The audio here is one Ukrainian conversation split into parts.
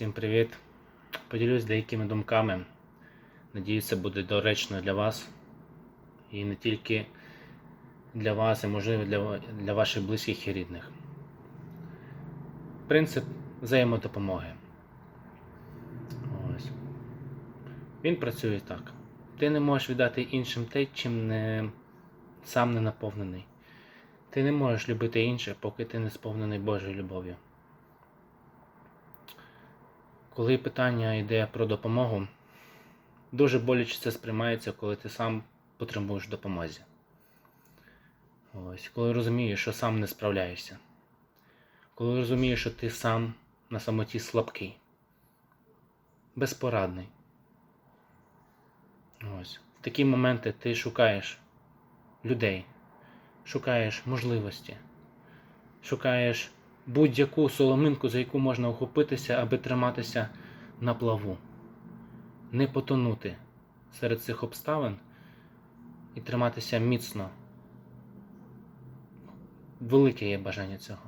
Всім привіт! Поділюсь деякими думками. Надіюсь, це буде доречно для вас. І не тільки для вас, а можливо для, для ваших близьких і рідних. Принцип взаємодопомоги. Ось. Він працює так. Ти не можеш віддати іншим те, чим не, сам не наповнений. Ти не можеш любити інших, поки ти не сповнений Божою любов'ю. Коли питання йде про допомогу, дуже боляче це сприймається, коли ти сам потребуєш допомозі. Ось, коли розумієш, що сам не справляєшся. Коли розумієш, що ти сам на самоті слабкий, безпорадний. Ось. В такі моменти ти шукаєш людей, шукаєш можливості, шукаєш будь-яку соломинку, за яку можна охопитися, аби триматися на плаву, не потонути серед цих обставин і триматися міцно. Велике є бажання цього.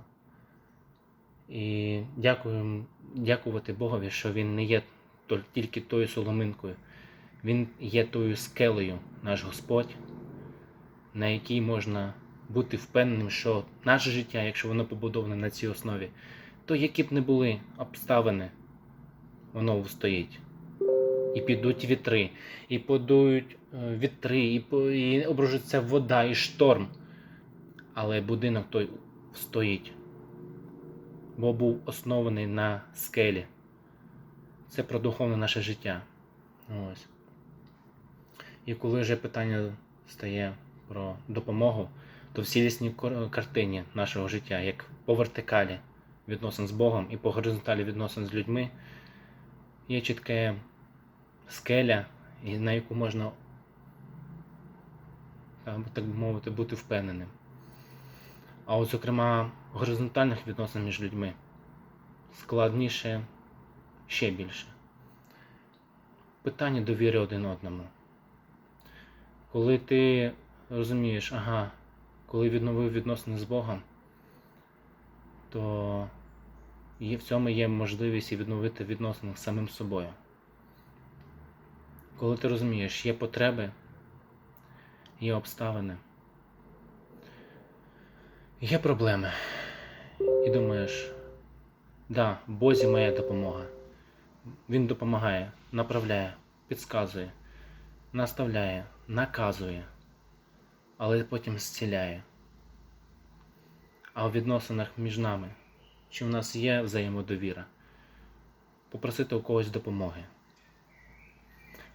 І дякую, дякувати Богові, що він не є тільки тою соломинкою, він є тою скелею, наш Господь, на якій можна бути впевненим, що наше життя, якщо воно побудоване на цій основі, то які б не були обставини, воно встоїть. І підуть вітри, і подують е, вітри, і, і обружиться вода, і шторм. Але будинок той стоїть, бо був оснований на скелі. Це про духовне наше життя. Ось. І коли вже питання стає про допомогу, то в цілісній картині нашого життя, як по вертикалі відносин з Богом і по горизонталі відносин з людьми, є чітке скеля, на яку можна, так би мовити, бути впевненим. А от, зокрема, горизонтальних відносин між людьми складніше ще більше. Питання довіри один одному. Коли ти розумієш, ага, коли відновив відносини з Богом, то в цьому є можливість відновити відносини з самим собою. Коли ти розумієш, є потреби, є обставини, є проблеми, і думаєш, да, Бозі моя допомога. Він допомагає, направляє, підказує, наставляє, наказує, але потім зціляє. А у відносинах між нами, чи в нас є взаємодовіра, попросити у когось допомоги.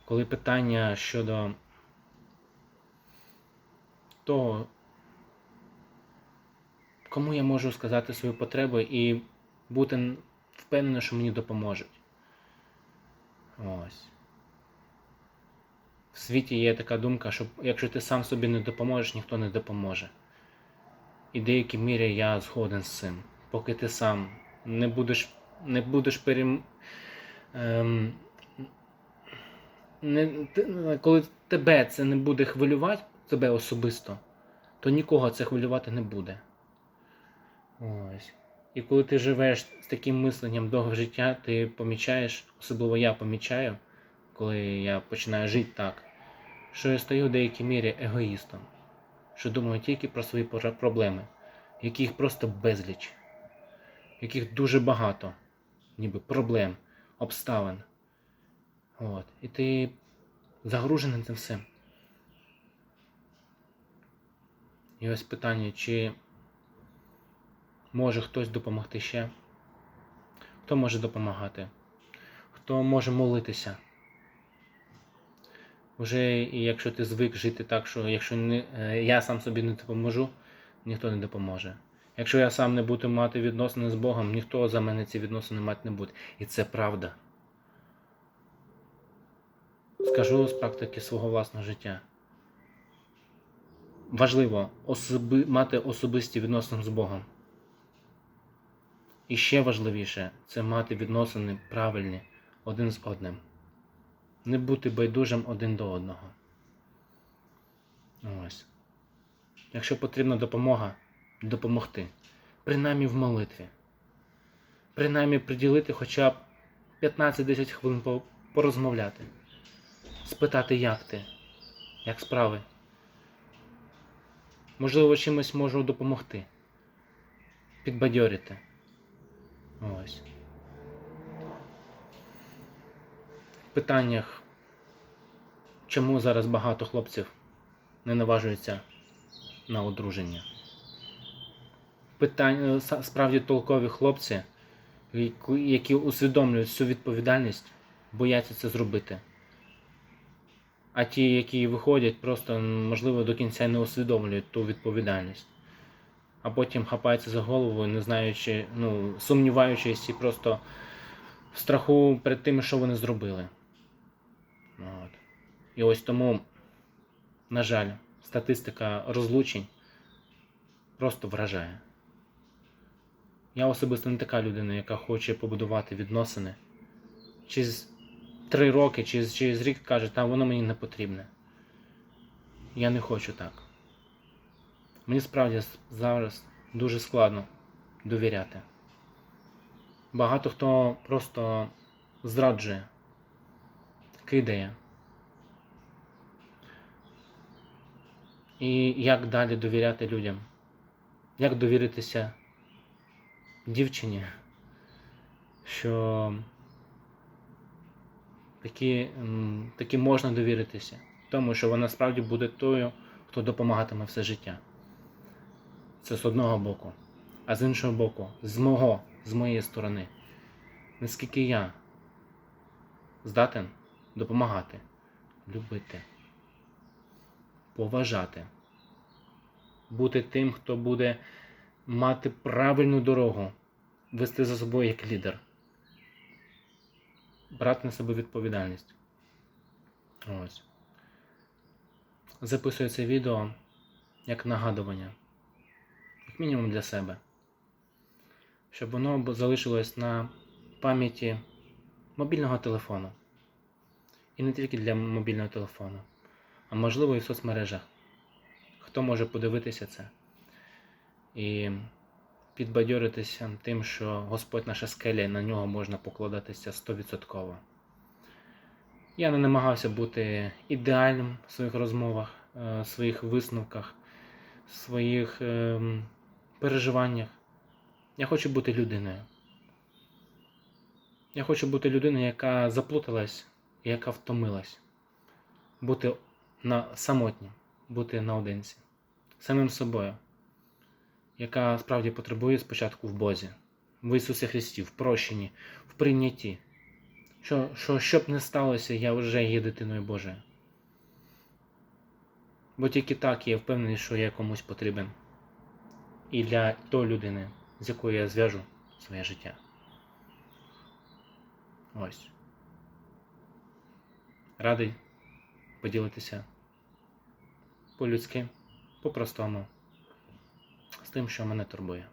Коли питання щодо того, кому я можу сказати свою потребу і бути впевненим, що мені допоможуть. Ось. В світі є така думка, що якщо ти сам собі не допоможеш, ніхто не допоможе. І в деякій мірі я згоден з цим. Поки ти сам не будеш, не будеш перем... Ем... Не... Коли тебе це не буде хвилювати, тебе особисто, то нікого це хвилювати не буде. Ось. І коли ти живеш з таким мисленням довго життя, ти помічаєш, особливо я помічаю, коли я починаю жити так, що я стаю в деякій мірі егоїстом, що думаю тільки про свої проблеми, яких просто безліч, яких дуже багато, ніби проблем, обставин. От. І ти загружений цим всім. І ось питання, чи може хтось допомогти ще? Хто може допомагати? Хто може молитися? Вже якщо ти звик жити так, що якщо не, е, я сам собі не допоможу, ніхто не допоможе. Якщо я сам не буду мати відносини з Богом, ніхто за мене ці відносини мати не буде. І це правда. Скажу з практики свого власного життя. Важливо особи, мати особисті відносини з Богом. І ще важливіше це мати відносини правильні один з одним. Не бути байдужим один до одного. Ось. Якщо потрібна допомога, допомогти. Принаймні в молитві. Принаймні приділити хоча б 15-10 хвилин порозмовляти, спитати, як ти, як справи. Можливо, чимось можу допомогти, підбадьорити. Ось. В питаннях, чому зараз багато хлопців не наважуються на одруження. Питання, справді толкові хлопці, які усвідомлюють всю відповідальність, бояться це зробити. А ті, які виходять, просто можливо до кінця не усвідомлюють ту відповідальність. А потім хапаються за голову, не знаючи, ну, сумніваючись і просто в страху перед тим, що вони зробили. От. І ось тому, на жаль, статистика розлучень просто вражає. Я особисто не така людина, яка хоче побудувати відносини. Через три роки, через, через рік каже, та воно мені не потрібне. Я не хочу так. Мені справді зараз дуже складно довіряти. Багато хто просто зраджує, кидає. І як далі довіряти людям? Як довіритися дівчині, що такі, м, таки можна довіритися, тому що вона справді буде тою, хто допомагатиме все життя. Це з одного боку. А з іншого боку, з мого, з моєї сторони, наскільки я здатен допомагати, любити, поважати, бути тим, хто буде мати правильну дорогу, вести за собою як лідер, брати на себе відповідальність. Ось. Записую це відео як нагадування, як мінімум для себе, щоб воно залишилось на пам'яті мобільного телефону. І не тільки для мобільного телефону, а можливо і в соцмережах. Хто може подивитися це і підбадьоритися тим, що Господь наша скеля, і на нього можна покладатися 100%. Я не намагався бути ідеальним в своїх розмовах, е, в своїх висновках, в своїх ем, переживаннях. Я хочу бути людиною. Я хочу бути людиною, яка заплуталась яка втомилась. Бути на самотнім, бути наодинці, самим собою, яка справді потребує спочатку в Бозі, в Ісусі Христі, в прощенні, в прийнятті. Що, що, що б не сталося, я вже є дитиною Божою. Бо тільки так я впевнений, що я комусь потрібен. І для тої людини, з якою я зв'яжу своє життя. Ось. Радий поділитися по-людськи, по-простому, з тим, що мене турбує.